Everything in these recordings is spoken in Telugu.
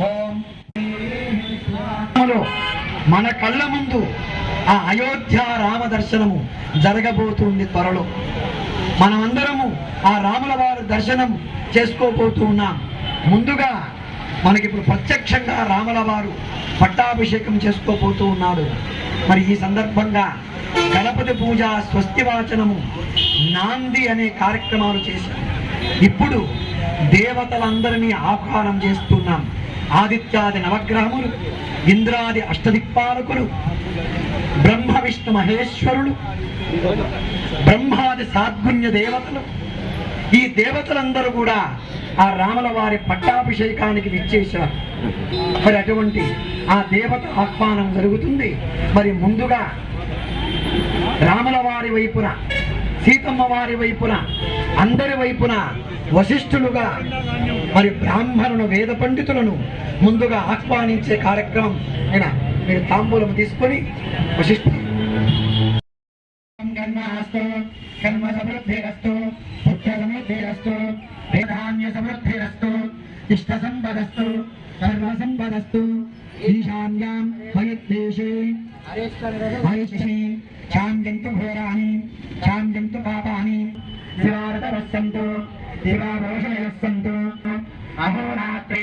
ఓం మన కళ్ళ ముందు ఆ అయోధ్య రామ దర్శనము జరగబోతుంది త్వరలో. మనమందరము ఆ రాముల వారి దర్శనం చేసుకోబోతూ ఉన్నాం. ముందుగా మనకి ఇప్పుడు ప్రత్యక్షంగా రాముల వారు పట్టాభిషేకం చేసుకోబోతూ ఉన్నాడు మరి ఈ సందర్భంగా గణపతి పూజ స్వస్తివాచనము నాంది అనే కార్యక్రమాలు చేశారు. ఇప్పుడు దేవతలందరినీ ఆహ్వానం చేస్తున్నాం. ఆదిత్యాది నవగ్రహములు ఇంద్రాది అష్టదిక్పాలకులు బ్రహ్మ విష్ణు మహేశ్వరులు బ్రహ్మాది సాద్గుణ్య దేవతలు. ఈ దేవతలందరూ కూడా ఆ రాముల వారి పట్టాభిషేకానికి విచ్చేశారు. మరి అటువంటి ఆ దేవత ఆహ్వానం జరుగుతుంది. మరి ముందుగా రాముల వారి వైపున సీతమ్మ వారి వైపున అందరి వైపున వశిష్ఠులుగా మరి బ్రాహ్మణులు వేద పండితులను ముందుగా ఆహ్వానించే కార్యక్రమం అయినా మీరు తాంబూలం తీసుకొని వశిష్ఠ కర్మాస్తు కర్మ సమృద్ధిరస్తు పుత్ర సమృద్ధిరస్తు వేదాన్య సమృద్ధిరస్తు ఇష్ట సంపదస్తు సర్వ సంపదస్తు ఈశాన్యాం భయద్దేశే భయశ్రీ శాంతింతు ఘోరాని శాంతింతు పాపాని. శివారతవస్సంతు శివారోషయస్సంతు అహోరాత్రే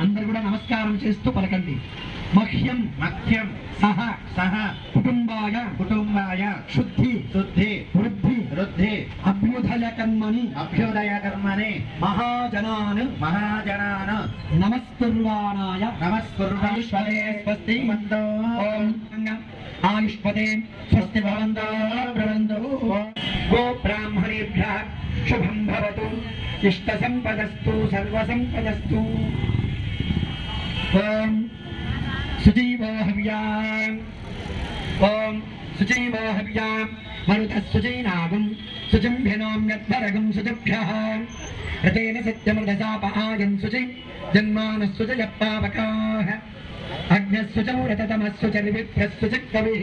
అందరూ కూడా నమస్కారం చేస్తూ పలకండి. మహ్యం. మహ్యం. సహ. సహ. కుటుంబాయ. కుటుంబాయ. శుద్ధి. శుద్ధి. వృద్ధి. వృద్ధి. అభ్యుదయ కర్మని అభ్యుదయ కర్మని మహాజనాన్. మహాజనాన్. నమస్కుర్వాణాయ. నమస్కుర్వాశ్వరే స్వస్తి. మందో ఓం ఆయుష్పదే స్వస్తి భవంతో. భ్రవంతు గో బ్రాహ్మణేభ్య शुभं भवतु। इष्टसम्पदस्तु, सर्वसम्पदस्तु। ॐ सुजीवो हव्याम् ॐ सुजीवो हव्याम् मरुतस्सुचीनागं सुचिम्भ्यनों यद्भरगं सुचिभ्यः ऋतेन सत्यमृतसापहायं सुचि जन्मानस्सुचयः पावकाः अग्न्यस्सुचौ रततमस्सु च विभ्यस्सु च कविः